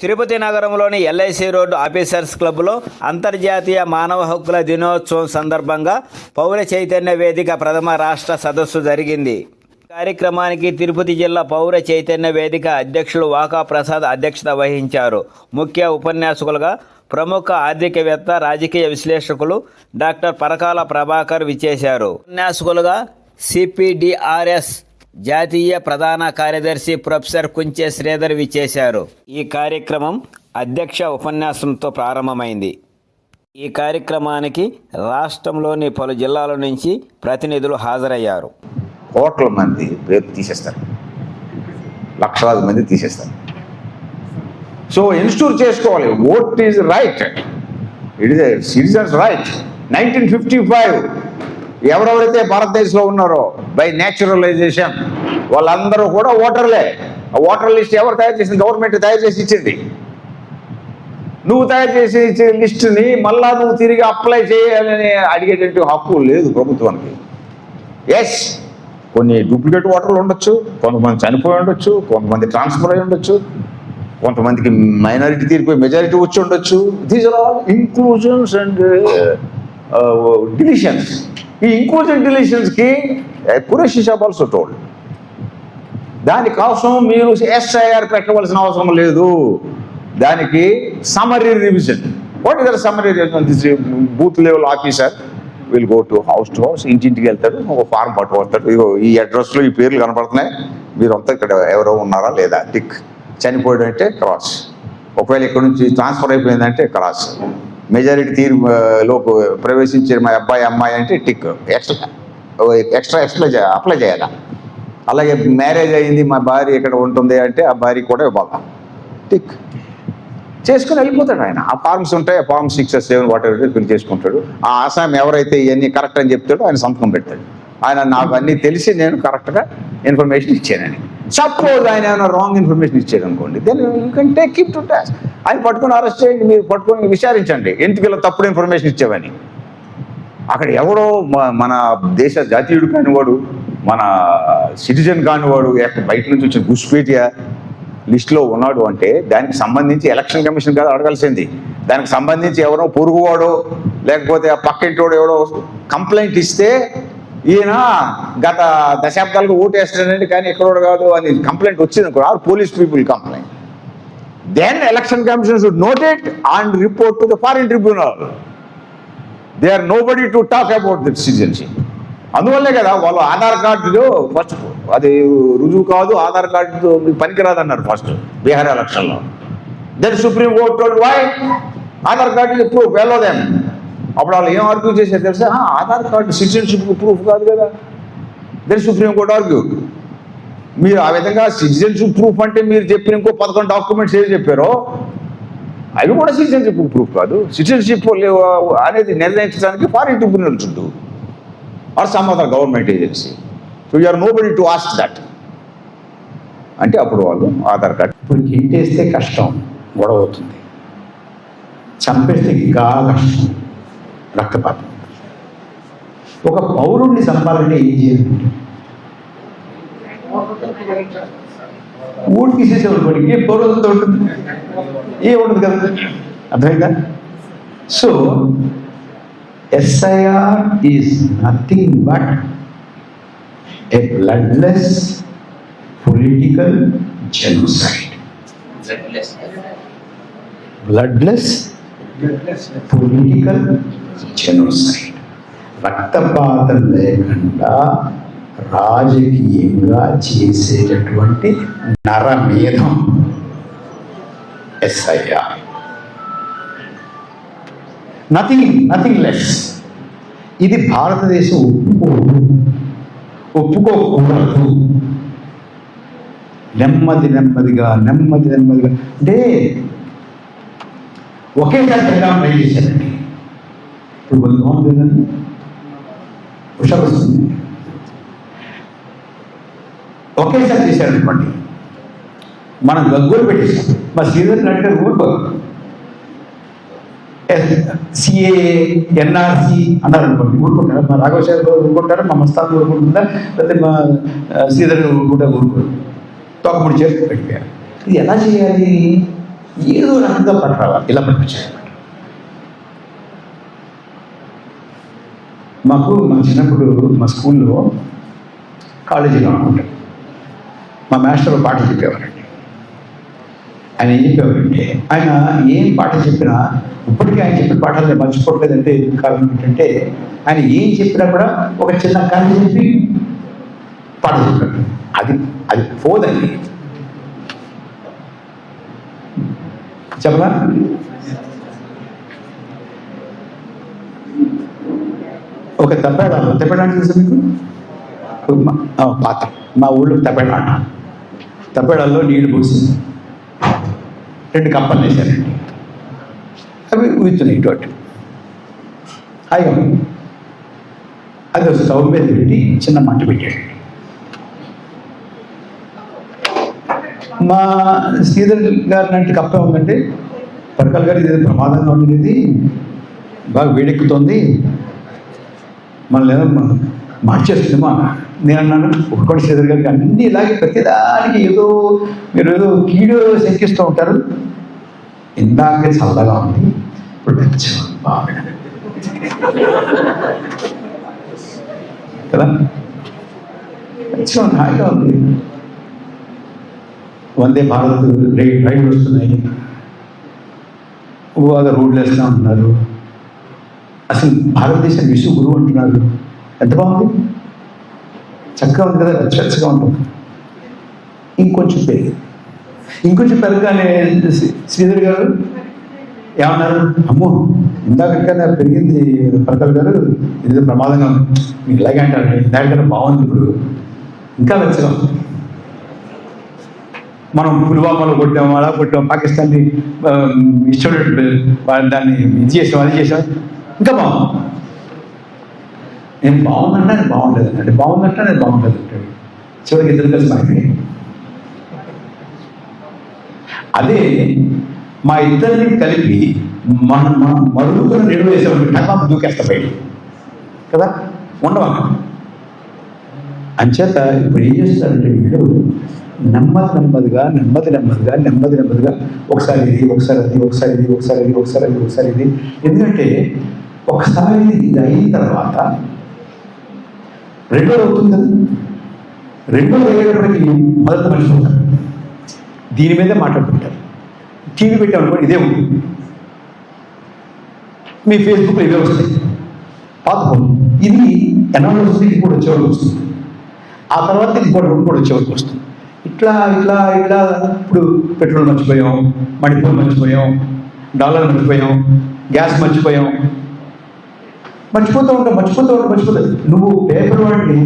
తిరుపతి నగరంలోని LIC road officers క్లబ్లో అంతర్జాతీయ మానవ హక్కుల దినోత్సవం సందర్భంగా పౌర చైతన్య వేదిక ప్రథమ రాష్ట్ర సదస్సు జరిగింది. కార్యక్రమానికి తిరుపతి జిల్లా పౌర చైతన్య వేదిక అధ్యక్షులు వాకా ప్రసాద్ అధ్యక్షత వహించారు. ముఖ్య ఉపన్యాసకులుగా ప్రముఖ ఆర్థికవేత్త రాజకీయ విశ్లేషకులు డాక్టర్ పరకాల ప్రభాకర్ విచ్చేశారు. ఉపన్యాసకులుగా సిపిడిఆర్ఎస్ జాతీయ ప్రధాన కార్యదర్శి ప్రొఫెసర్ కుంచె శ్రీధర్ విచ్చేశారు. ఈ కార్యక్రమం అధ్యక్ష ఉపన్యాసంతో ప్రారంభమైంది. ఈ కార్యక్రమానికి రాష్ట్రంలోని పలు జిల్లాల నుంచి ప్రతినిధులు హాజరయ్యారు. కోట్ల మంది పేరు తీసేస్తారు. లక్షలాది మంది తీసేస్తారు. సో ఇన్స్టూర్ చేసుకోవాలి. Vote is right it is citizens right nineteen fifty five ఎవరెవరైతే భారతదేశంలో ఉన్నారో బై నేచురలైజేషన్ వాళ్ళందరూ కూడా ఓటర్లే. ఆ ఓటర్ లిస్ట్ ఎవరు తయారు చేసింది? గవర్నమెంట్ తయారు చేసి ఇచ్చింది. నువ్వు తయారు చేసి ఇచ్చే లిస్టుని మళ్ళా నువ్వు తిరిగి అప్లై చేయాలని అడిగేటువంటి హక్కు లేదు ప్రభుత్వానికి. ఎస్ కొన్ని డూప్లికేట్ ఓటర్లు ఉండొచ్చు కొంతమంది చనిపోయి ఉండొచ్చు కొంతమంది ట్రాన్స్ఫర్ అయి ఉండొచ్చు కొంతమందికి మైనారిటీ తీరిపోయి మెజారిటీ వచ్చి ఉండొచ్చు. These are all inclusions and divisions ఈ ఇంక్లూజన్ డిలిషన్స్కి కురేషి షాప్ ఆల్సో టోల్డ్ దానికోసం మీరు ఎస్ఐఆర్ పెట్టవలసిన అవసరం లేదు. దానికి summary revision. What is summary revision? This booth level officer will go to house to house ఇంటింటికి వెళ్తాడు ఒక ఫారం పట్టుకొస్తాడు. ఇగో ఈ అడ్రస్లో ఈ పేర్లు కనపడుతున్నాయి. మీరంతా ఇక్కడ ఎవరో ఉన్నారా లేదా? టిక్. చనిపోయాడు అంటే క్రాస్. ఒకవేళ ఇక్కడ నుంచి ట్రాన్స్ఫర్ అయిపోయిందంటే క్రాస్. మెజారిటీ తీరు లోపు ప్రవేశించిన మా అబ్బాయి అమ్మాయి అంటే టిక్. ఎక్స్ట్రా ఎక్స్ట్రా ఎక్స్ప్లై అప్లై చేయాలా. అలాగే మ్యారేజ్ అయ్యింది మా భార్య ఇక్కడ ఉంటుంది అంటే ఆ భార్య కూడా ఇవ్వాలి. టిక్ చేసుకుని వెళ్ళిపోతాడు ఆయన. ఆ ఫార్మ్స్ ఉంటాయి ఆ form six seven voter fill చేసుకుంటాడు. ఆ ఆసాం ఎవరైతే ఇవన్నీ కరెక్ట్ అని చెప్తాడో ఆయన సంతకం పెడతాడు. ఆయన నాకు అన్నీ తెలిసి నేను కరెక్ట్గా ఇన్ఫర్మేషన్ ఇచ్చానని సపోజ్ ఆయన ఏమైనా రాంగ్ ఇన్ఫర్మేషన్ ఇచ్చాడు అనుకోండి then you can take keep to task ఆయన పట్టుకొని అరెస్ట్ చేయండి మీరు పట్టుకొని విచారించండి. ఎందుకు ఇలా తప్పుడు ఇన్ఫర్మేషన్ ఇచ్చావని? అక్కడ ఎవడో మన దేశ జాతీయుడు కానివాడు మన సిటిజన్ కానివాడు ఎక్కడ బయట నుంచి వచ్చిన గుస్పేటియా లిస్టులో ఉన్నాడు అంటే దానికి సంబంధించి ఎలక్షన్ కమిషన్ కాదు అడగాల్సింది. దానికి సంబంధించి ఎవరో పొరుగువాడో లేకపోతే ఆ పక్కింటోడు ఎవడో కంప్లైంట్ ఇస్తే ఈయన గత దశాబ్దాలకు ఓటేస్తాడండి కానీ ఎక్కడోడు కాదు అని కంప్లైంట్ వచ్చింది అనుకో or police people complaint then election commission should note it and report to the foreign tribunal they are nobody to talk about that citizenship అందువల్లే కదా వాళ్ళు ఆధార్ కార్డు ఫస్ట్ అది రుజువు కాదు ఆధార్ కార్డు మీకు పనికిరాదు అన్నారు ఫస్ట్ బీహార్ ఎలక్షన్లో. Then supreme court why Aadhaar card proof వెళ్ళదేం అప్పుడు వాళ్ళు ఏం ఆర్గ్యూ చేశారు తెలుసా? ఆధార్ కార్డు సిటిజన్షిప్ ప్రూఫ్ కాదు కదా. దెన్ సుప్రీం కోర్ట్ ఆర్గ్యూ మీరు ఆ విధంగా సిటిజన్షిప్ ప్రూఫ్ అంటే మీరు చెప్పిన ఇంకో పదకొండు డాక్యుమెంట్స్ ఏవి చెప్పారో అవి కూడా సిటిజన్షిప్ ప్రూఫ్ కాదు. సిటిజన్షిప్ అనేది నిర్ణయించడానికి ఫారిన్ ట్రిబ్యునల్స్ చుట్టూ or some other government agency so you're nobody to ask that అంటే అప్పుడు వాళ్ళు ఆధార్ కార్డ్. ఇప్పుడు ఇంటేస్తే కష్టం గొడవ అవుతుంది. చంపేస్తే ఇంకా కష్టం. రక్తపాతం. ఒక పౌరుణ్ణి చంపాలంటే ఏం చేయాలి? ఊరు తీసేసేవాడు ఏ పౌరులతో ఉంటుంది? ఏ ఉండదు కదా? అర్థమైందా? So SIR is nothing but a bloodless political genocide bloodless political genocide రక్తపాతం లేకుండా రాజకీయంగా చేసేటటువంటి నరమేధం. ఎస్ఐఆర్. నథింగ్ నథింగ్ లెస్ ఇది భారతదేశం ఒప్పుకోదు. ఒప్పుకోకూడదు. నెమ్మది నెమ్మదిగా నెమ్మది నెమ్మదిగా. అంటే ఒకేసారి పెట్టామని ట్రై చేశారండి ఇప్పుడు కొంచెం బాగుంటుందండి హుషారు వస్తుంది. ఒకేసారి చేశారనుకోండి మనం గగ్గోలు పెట్టేసాం మా సీనియర్ అంటే ఊరుకో. సిఏ ఎన్ఆర్సి అన్నారు అనుకోండి ఊరుకుంటారా? మా రాఘవశాఖ ఊరుకుంటారా? మా మస్తాన్ ఊరుకుంటుందా లేకపోతే మా ఆ, శ్రీధర్ ఊరుకుంటా ఊరుకోరు. తొక్కముడి చేతులు పెట్టారు ఇది ఎలా చేయాలి? ఏదో రకంగా పట్టరావాలి ఇలా పట్టించారు మాకు మా చిన్నప్పుడు మా స్కూల్లో కాలేజీలో అనుకుంటా. మా మాస్టర్ పాట చెప్పేవారండి ఆయన ఏం చెప్పేవారంటే ఆయన ఏం పాట చెప్పినా ఇప్పటికీ ఆయన చెప్పిన పాఠాలు నేను మర్చిపోవట్లేదంటే కారణం ఏంటంటే ఆయన ఏం చెప్పినా కూడా ఒక చిన్న కథ చెప్పి పాట చెప్పాడు. అది అది పోదండి. చెప్పరా ఒక తప్పేడ. తప్పేడ అంటే తెలుసా మీకు? మా- పాత. మా ఊళ్ళో తప్పేడ ఆట తప్పేడాల్లో నీళ్ళు పోసి రెండు కప్పలు వేశారండి అవి ఊతున్నాయి ఇటువంటి. అయ్యో. అది స్టవ్ మీద పెట్టి చిన్న మంట పెట్టాడు. మా శ్రీధర్ గారు లాంటి కప్ప ఉందంటే పరకాల గారు ఇది ప్రమాదంగా ఉంటుంది బాగా వేడెక్కుతోంది. మనల్ని ఏదో మన- మార్చేస్తుందేమో నేను అన్నాను ఒక్కటి చదువు గారికి అన్ని ఇలాగే ప్రతిదానికి ఏదో మీరు ఏదో కీడు శంకిస్తూ ఉంటారు. ఇందాక చల్లగా ఉంది. ఇప్పుడు బాగా కదా? వెచ్చగా హాయిగా ఉంది. వందే భారత్ రైడ్ రైడ్ వస్తున్నాయి. బాగా రోడ్లు వేస్తూ ఉంటున్నారు అసలు భారతదేశం విశ్వ గురువు అంటున్నారు. ఎంత బాగుంది? చక్కగా ఉంది కదా వెచ్చగా ఉంటుంది. ఇంకొంచెం పెరిగింది ఇంకొంచెం పెరగగానే శ్రీ- శ్రీధర్ గారు ఏమన్నారు? అమ్మో ఇందాకన్నా పెరిగింది పరకల్ గారు ఇది ప్రమాదంగా మీకు ఇలాగే అంటారు ఇందాకన్నా బాగుంది ఇప్పుడు. ఇంకా వెచ్చగా మనం పుల్వామాలో కొట్టాం అలా కొట్టాం పాకిస్తాన్ని ఆ, దాన్ని ఇది చేసాం అది చేసాం. ఇంకా బాగుంది. నేను బాగుందంటే నేను బాగుండదు. అంటే బాగుందంటే నేను బాగుండదు అంటాడు. చివరికి ఇద్దరు కలిసి మాట్లాడి అదే మా ఇద్దరిని కలిపి మన మనం మరుగుతున్న నిలువ వేసామని టపాపు దూకేస్తా బయట కదా? ఉండవా? అంచేత ఇప్పుడు ఏం చేస్తారంటే వీళ్ళు నెమ్మది నెమ్మదిగా నెమ్మది నెమ్మదిగా నెమ్మది నెమ్మదిగా ఒకసారి ఇది ఒకసారి అది ఒకసారి ఇది ఒకసారి ఇది ఒకసారి అది ఒకసారి ఇది. ఎందుకంటే ఒకసారి ఇది అయిన తర్వాత రెండోది అవుతుంది కదా? రెండోది అయ్యేటప్పటికి మొదట ఉంటారు దీని మీదే మాట్లాడుకుంటారు టీవీ పెట్టామనుకోండి ఇదే ఉంటుంది. మీ ఫేస్బుక్లో ఇవే వస్తాయి. పాత ఫోన్. ఇది ఎన్నాళ్ళు ఇది కూడా వచ్చేవాడికి వస్తుంది. ఆ తర్వాత ఇది కూడా రెండు కూడా వచ్చేవాడికి వస్తుంది. ఇట్లా ఇట్లా ఇట్లా ఇప్పుడు పెట్రోల్ మర్చిపోయాం మణిపూర్ మర్చిపోయాం డాలర్ మర్చిపోయాం గ్యాస్ మర్చిపోయాం మర్చిపోతూ ఉంటావు మర్చిపోతూ ఉంటావు మర్చిపోతావు నువ్వు పేపర్ వాడిని